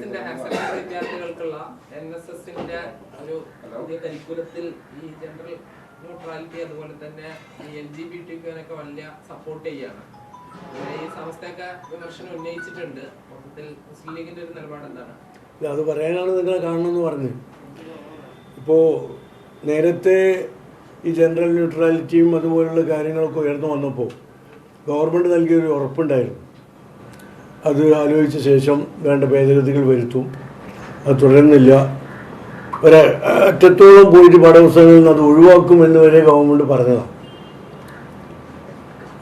വിദ്യാർത്ഥികൾക്കുള്ള N S എസിന്റെ ഒരു പുതിയ കരിക്കുലത്തിൽ ഈ ജനറൽ ന്യൂട്രാലിറ്റി അതുപോലെ തന്നെ ഈ എൽ ജി ബി ടി വലിയ സപ്പോർട്ട് ചെയ്യാണ്. ഈ സംസ്ഥയൊക്കെ വിമർശനം ഉന്നയിച്ചിട്ടുണ്ട്. മൊത്തത്തിൽ മുസ്ലിം ലീഗിന്റെ ഒരു നിലപാട് എന്താണ്? അത് പറയാനാണ് നിങ്ങളെ കാണണമെന്ന് പറഞ്ഞു. ഇപ്പോൾ നേരത്തെ ഈ ജനറൽ ന്യൂട്രാലിറ്റിയും അതുപോലുള്ള കാര്യങ്ങളൊക്കെ ഉയർന്നു വന്നപ്പോൾ ഗവൺമെന്റ് നൽകിയൊരു ഉറപ്പുണ്ടായിരുന്നു. അത് ആലോചിച്ച ശേഷം വേണ്ട ഭേദഗതികൾ വരുത്തും. അത് തുടരുന്നില്ല. ഒരു അറ്റത്തോളം പോയിട്ട് പാഠപുസ്തകങ്ങളിൽ നിന്ന് അത് ഒഴിവാക്കും എന്ന് വരെ ഗവൺമെന്റ് പറഞ്ഞതാണ്.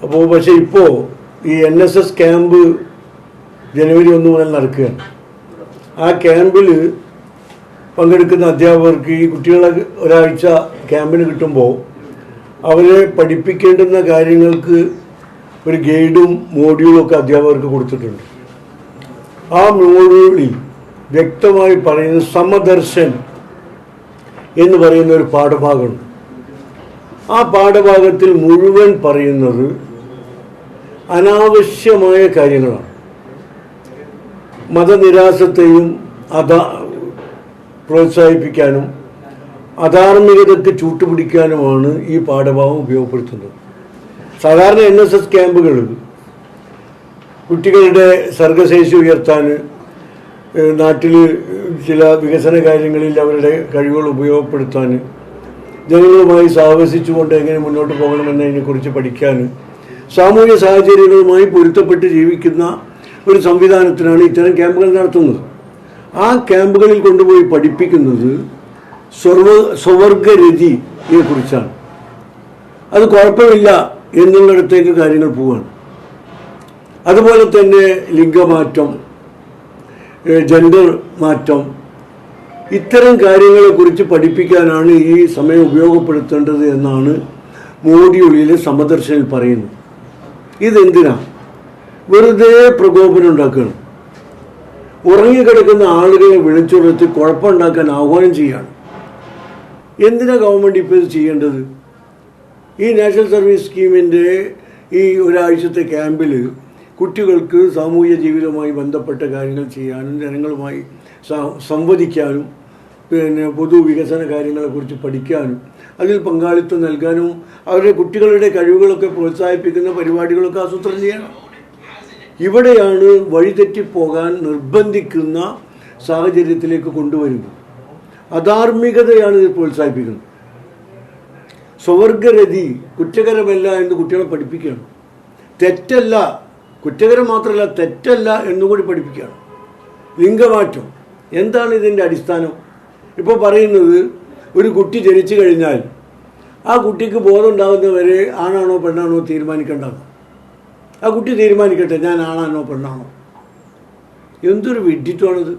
അപ്പോൾ പക്ഷേ ഇപ്പോൾ ഈ എൻ എസ് എസ് ക്യാമ്പ് ജനുവരി ഒന്ന് മുതൽ നടക്കുകയാണ്. ആ ക്യാമ്പിൽ പങ്കെടുക്കുന്ന അധ്യാപകർക്ക് ഈ കുട്ടികളെ ഒരാഴ്ച ക്യാമ്പിന് കിട്ടുമ്പോൾ അവരെ പഠിപ്പിക്കേണ്ടുന്ന കാര്യങ്ങൾക്ക് ഒരു ഗൈഡും മോഡ്യൂളും ഒക്കെ അധ്യാപകർക്ക് കൊടുത്തിട്ടുണ്ട്. ആ മോഡ്യൂളിൽ വ്യക്തമായി പറയുന്ന സമദർശൻ എന്ന് പറയുന്ന ഒരു പാഠഭാഗമുണ്ട്. ആ പാഠഭാഗത്തിൽ മുഴുവൻ പറയുന്നത് അനാവശ്യമായ കാര്യങ്ങളാണ്. മതനിരാസത്തെയും അതാ പ്രോത്സാഹിപ്പിക്കാനും അധാർമികതയ്ക്ക് ചൂട്ടുപിടിക്കാനുമാണ് ഈ പാഠഭാഗം ഉപയോഗപ്പെടുത്തുന്നത്. സാധാരണ എൻ എസ് എസ് ക്യാമ്പുകൾ കുട്ടികളുടെ സർഗശേഷി ഉയർത്താൻ നാട്ടിൽ ചില വികസന കാര്യങ്ങളിൽ അവരുടെ കഴിവുകൾ ഉപയോഗപ്പെടുത്താൻ ജനങ്ങളുമായി സാഹസിച്ചുകൊണ്ട് എങ്ങനെ മുന്നോട്ട് പോകണമെന്നതിനെക്കുറിച്ച് പഠിക്കാൻ സാമൂഹ്യ സാഹചര്യങ്ങളുമായി പൊരുത്തപ്പെട്ട് ജീവിക്കുന്ന ഒരു സംവിധാനത്തിനാണ് ഇത്തരം ക്യാമ്പുകൾ നടത്തുന്നത്. ആ ക്യാമ്പുകളിൽ കൊണ്ടുപോയി പഠിപ്പിക്കുന്നത് സ്വർവ സ്വവർഗരതിയെ കുറിച്ചാണ്. അത് കുഴപ്പമില്ല. എന്നുള്ളിടത്തേക്ക് കാര്യങ്ങൾ പോവുകയാണ് അതുപോലെ തന്നെ ലിംഗമാറ്റം ജെൻഡർ മാറ്റം ഇത്തരം കാര്യങ്ങളെക്കുറിച്ച് പഠിപ്പിക്കാനാണ് ഈ സമയം ഉപയോഗപ്പെടുത്തേണ്ടത് എന്നാണ് മോഡിയുള്ളിലെ സമദർശനിൽ പറയുന്നത്. ഇതെന്തിനാ? വെറുതെ പ്രകോപനം ഉണ്ടാക്കുകയാണ് ഉറങ്ങിക്കിടക്കുന്ന ആളുകളെ വിളിച്ചുണർത്തി കുഴപ്പമുണ്ടാക്കാൻ ആഹ്വാനം ചെയ്യുകയാണ് എന്തിനാ ഗവൺമെന്റ് ഇപ്പോൾ ഇത് ചെയ്യേണ്ടത്? ഈ നാഷണൽ സർവീസ് സ്കീമിന്റെ ഈ ഒരാഴ്ചത്തെ ക്യാമ്പിൽ കുട്ടികൾക്ക് സാമൂഹ്യ ജീവിതവുമായി ബന്ധപ്പെട്ട കാര്യങ്ങൾ ചെയ്യാനും ജനങ്ങളുമായി സംവദിക്കാനും പിന്നെ പൊതുവികസന കാര്യങ്ങളെക്കുറിച്ച് പഠിക്കാനും അതിൽ പങ്കാളിത്തം നൽകാനും അവരുടെ കുട്ടികളുടെ കഴിവുകളൊക്കെ പ്രോത്സാഹിപ്പിക്കുന്ന പരിപാടികളൊക്കെ ആസൂത്രണം ചെയ്യണം. ഇവിടെയാണ് വഴിതെറ്റിപ്പോകാൻ നിർബന്ധിക്കുന്ന സാഹചര്യത്തിലേക്ക് കൊണ്ടുവരുന്നത്. അധാർമികതയാണ് ഇത് പ്രോത്സാഹിപ്പിക്കുന്നത്. സ്വവർഗരതി കുറ്റകരമല്ല എന്ന് കുട്ടികളെ പഠിപ്പിക്കുകയാണ്. തെറ്റല്ല കുറ്റകരം മാത്രമല്ല തെറ്റല്ല എന്നുകൂടി പഠിപ്പിക്കുകയാണ്. ലിംഗമാറ്റം എന്താണ് ഇതിന്റെ അടിസ്ഥാനം? ഇപ്പോൾ പറയുന്നത് ഒരു കുട്ടി ജനിച്ചു കഴിഞ്ഞാൽ ആ കുട്ടിക്ക് ബോധം ഉണ്ടാകുന്നവരെ ആണാണോ പെണ്ണാണോ തീരുമാനിക്കേണ്ടത് ആ കുട്ടി തീരുമാനിക്കട്ടെ ഞാൻ ആണാണോ പെണ്ണാണോ? എന്തൊരു വിഡ്ഢിത്വമാണിത്.